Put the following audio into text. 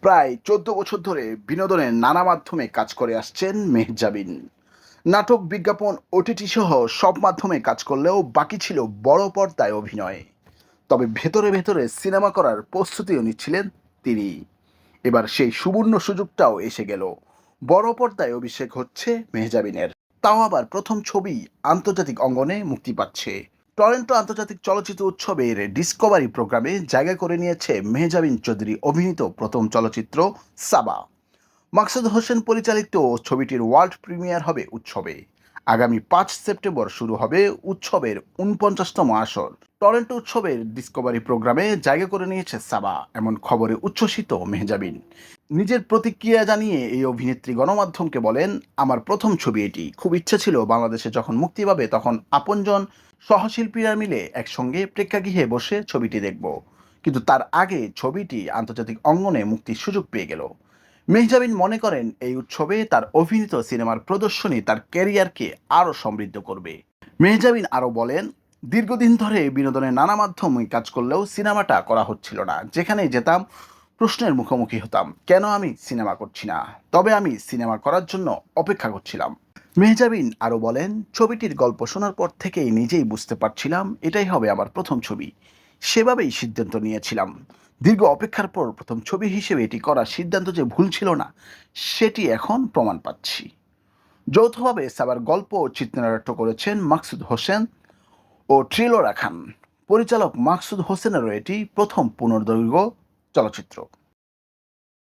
প্রায় চোদ্দ বছর ধরে বিনোদনের নানা মাধ্যমে কাজ করে আসছেন মেহজাবিন নাটক, বিজ্ঞাপন, ওটিটি সহ সব মাধ্যমে কাজ করলেও বাকি ছিল বড় পর্দায় অভিনয়। তবে ভেতরে ভেতরে সিনেমা করার প্রস্তুতিও নিচ্ছিলেন তিনি। এবার সেই সুবর্ণ সুযোগটাও এসে গেল। বড় পর্দায় অভিষেক হচ্ছে মেহজাবিনের তাও আবার প্রথম ছবি আন্তর্জাতিক অঙ্গনে মুক্তি পাচ্ছে। টরেন্টো আন্তর্জাতিক চলচ্চিত্র উৎসবের ডিসকভারি প্রোগ্রামে জায়গা করে নিয়েছে মেহজাবিন চৌধুরী অভিনীত প্রথম চলচ্চিত্র, সাবা। মাকসুদ হোসেন পরিচালিত ছবিটির ওয়ার্ল্ড প্রিমিয়ার হবে উৎসবে। আগামী পাঁচ সেপ্টেম্বর শুরু হবে উৎসবের উনপঞ্চাশতম আসর। টরেন্টো উৎসবের ডিসকভারি প্রোগ্রামে জায়গা করে নিয়েছে সাবা, এমন খবরে উচ্ছ্বসিত মেহজাবিন। নিজের প্রতিক্রিয়া জানিয়ে এই অভিনেত্রী গণমাধ্যমকে বলেন, আমার প্রথম ছবি এটি। খুব ইচ্ছে ছিল বাংলাদেশে যখন মুক্তি পাবে তখন আপনজন সহশিল্পীরা মিলে একসঙ্গে প্রেক্ষাগৃহে বসে ছবিটি দেখব। কিন্তু তার আগে ছবিটি আন্তর্জাতিক অঙ্গনে মুক্তির সুযোগ পেয়ে গেল। মেহজাবিন মনে করেন, এই উৎসবে তার অভিনীত সিনেমার প্রদর্শনী তার ক্যারিয়ারকে আরও সমৃদ্ধ করবে। মেহজাবিন আরও বলেন, দীর্ঘদিন ধরে বিনোদনের নানা মাধ্যমে কাজ করলেও সিনেমাটা করা হচ্ছিল না। যেখানে যেতাম প্রশ্নের মুখোমুখি হতাম। কেন আমি সিনেমা করছি না? তবে আমি সিনেমা করার জন্য অপেক্ষা করছিলাম। মেহজাবিন আরও বলেন, ছবিটির গল্প শোনার পর থেকেই নিজেই বুঝতে পারছিলাম এটাই হবে আমার প্রথম ছবি। সেভাবেই সিদ্ধান্ত নিয়েছিলাম। দীর্ঘ অপেক্ষার পর প্রথম ছবি হিসেবে এটি করার সিদ্ধান্ত যে ভুল ছিল না, সেটি এখন প্রমাণ পাচ্ছি। যৌথভাবে সাবার গল্প ও চিত্রনাট্য করেছেন মাকসুদ হোসেন ও ট্রিলোরা খান। পরিচালক মাকসুদ হোসেনেরও এটি প্রথম পুনর্দৈর্ঘ্য চলচ্চিত্র।